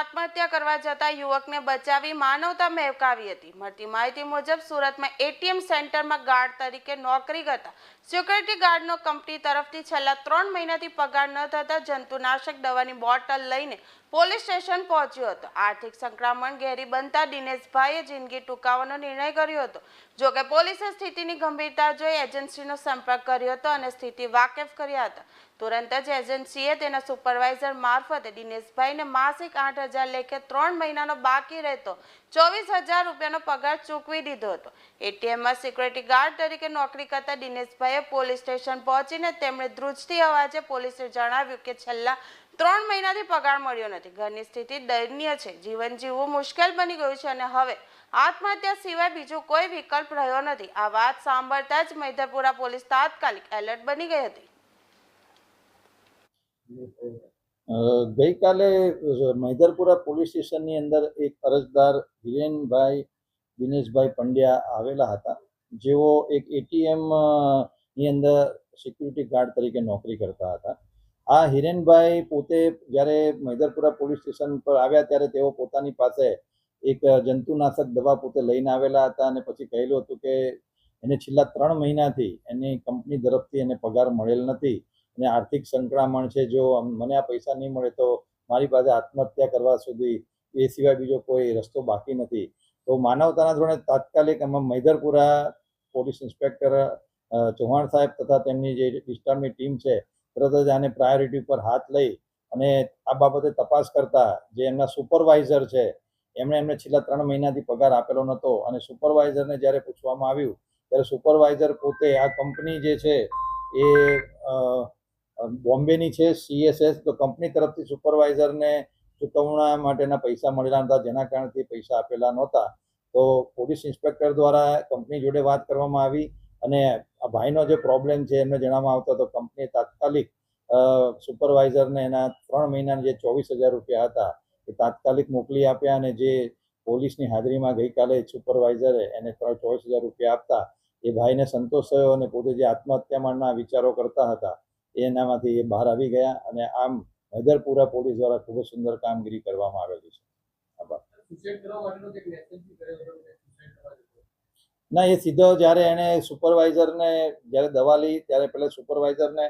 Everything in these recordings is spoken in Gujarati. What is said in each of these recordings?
આત્મહત્યા કરવા જતા યુવકને બચાવી માનવતા મહેકાવી હતી. મળતી માહિતી મુજબ સુરતમાં એટીએમ સેન્ટરમાં ગાર્ડ તરીકે નોકરી કરતા સિક્યુરિટી ગાર્ડનો કંપની તરફથી છેલ્લા ત્રણ મહિનાથી પગાર ન થતા જંતુનાશક દવાની બોટલ લઈને પોલીસ સ્ટેશન પહોંચ્યો હતો. આર્થિક સંક્રમણ ઘેરી બનતા દિનેશભાઈએ જિંદગી ટૂંકાવવાનો નિર્ણય કર્યો હતો. જોકે પોલીસે સ્થિતિની ગંભીરતા જોઈ એજન્સીનો સંપર્ક કર્યો હતો અને સ્થિતિ વાકેફ કર્યા હતા. તુરંત જ એજન્સીએ તેના સુપરવાઇઝર મારફતે દિનેશભાઈને માસિક આઠ હજાર લેખે ત્રણ મહિનાનો બાકી રહેતો. ચોવીસ હજાર રૂપિયાનો પગાર ચૂકવી દીધો હતો. એટીએમમાં સિક્યુરિટી ગાર્ડ તરીકે નોકરી કરતા દિનેશભાઈએ પોલીસ સ્ટેશન પહોંચીને તેમણે ધ્રુજતી અવાજે પોલીસે જણાવ્યું કે છેલ્લા ત્રણ મહિનાથી પગાર મળ્યો નથી. ઘરની સ્થિતિ દયનીય છે. જીવન જીવવું મુશ્કેલ બની ગયું છે અને હવે આત્મહત્યા સિવાય બીજો કોઈ વિકલ્પ રહ્યો નથી. આ વાત સાંભળતા જ મૈધરપુરા પોલીસ તાત્કાલિક એલર્ટ બની ગઈ હતી. ગઈકાલે મૈદરપુરા પોલીસ સ્ટેશનની અંદર એક અરજદાર હિરેનભાઈ, દિનેશભાઈ પંડ્યા આવેલા હતા. જેઓ એક એટીએમની અંદર સિક્યુરિટી ગાર્ડ તરીકે નોકરી કરતા હતા. આ હિરેનભાઈ પોતે જ્યારે મૈદરપુરા પોલીસ સ્ટેશન પર આવ્યા ત્યારે તેઓ પોતાની પાસે એક જંતુનાશક દવા પોતે લઈને આવેલા હતા અને પછી કહેલું હતું કે એને છેલ્લા ત્રણ મહિનાથી એની કંપની તરફથી એને પગાર મળેલ નથી. અને આર્થિક સંક્રમણ છે, જો મને આ પૈસા નહીં મળે તો મારી પાસે આત્મહત્યા કરવા સુધી એ સિવાય બીજો કોઈ રસ્તો બાકી નથી. તો માનવતાના ધોરણે તાત્કાલિક એમાં મૈદરપુરા પોલીસ ઇન્સ્પેક્ટર ચૌહાણ સાહેબ તથા તેમની જે વિસ્તારની ટીમ છે, તરત જ આને પ્રાયોરિટી ઉપર હાથ લઈ અને આ બાબતે તપાસ કરતા જે એમના સુપરવાઇઝર છે, એમણે એમને છેલ્લા ત્રણ મહિનાથી પગાર આપેલો નહોતો અને સુપરવાઇઝરને જ્યારે પૂછવામાં આવ્યું, ત્યારે સુપરવાઇઝર પોતે આ કંપની જે છે, એ બોમ્બેની છે સીએસએસ તો કંપની તરફથી સુપરવાઇઝરને ચૂકવણા માટેના પૈસા મળેલા હતા જેના કારણથી પૈસા આપેલા નહોતા. તો પોલીસ ઇન્સ્પેક્ટર દ્વારા કંપની જોડે વાત કરવામાં આવી અને આ ભાઈનો જે પ્રોબ્લેમ છે, એમને જણાવવામાં આવતો તો કંપની તાત્કાલિક સુપરવાઇઝરને એના ત્રણ મહિનાના જે ચોવીસ હજાર રૂપિયા હતા, એ તાત્કાલિક મોકલી આપ્યા અને જે પોલીસની હાજરીમાં ગઈકાલે સુપરવાઇઝરે એને ત્રણ ચોવીસ હજાર રૂપિયા આપતા, એ ભાઈને સંતોષ થયો અને પોતે જે આત્મહત્યા આત્મહત્યાના વિચારો કરતા હતા એનામાંથી એ બહાર આવી ગયા અને આમ હૈદરપુરા પોલીસ દ્વારા ખૂબ જ સુંદર કામગીરી કરવામાં આવેલી છે. ના એ સીધો જ્યારે એણે સુપરવાઇઝરને જ્યારે દવા લઈ ત્યારે પહેલાં સુપરવાઇઝરને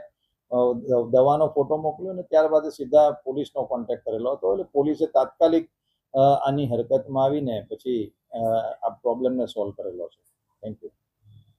દવાનો ફોટો મોકલ્યો ને ત્યારબાદ સીધા પોલીસનો કોન્ટેક્ટ કરેલો હતો. એટલે પોલીસે તાત્કાલિક આની હરકતમાં આવીને પછી આ પ્રોબ્લેમને સોલ્વ કરેલો છે.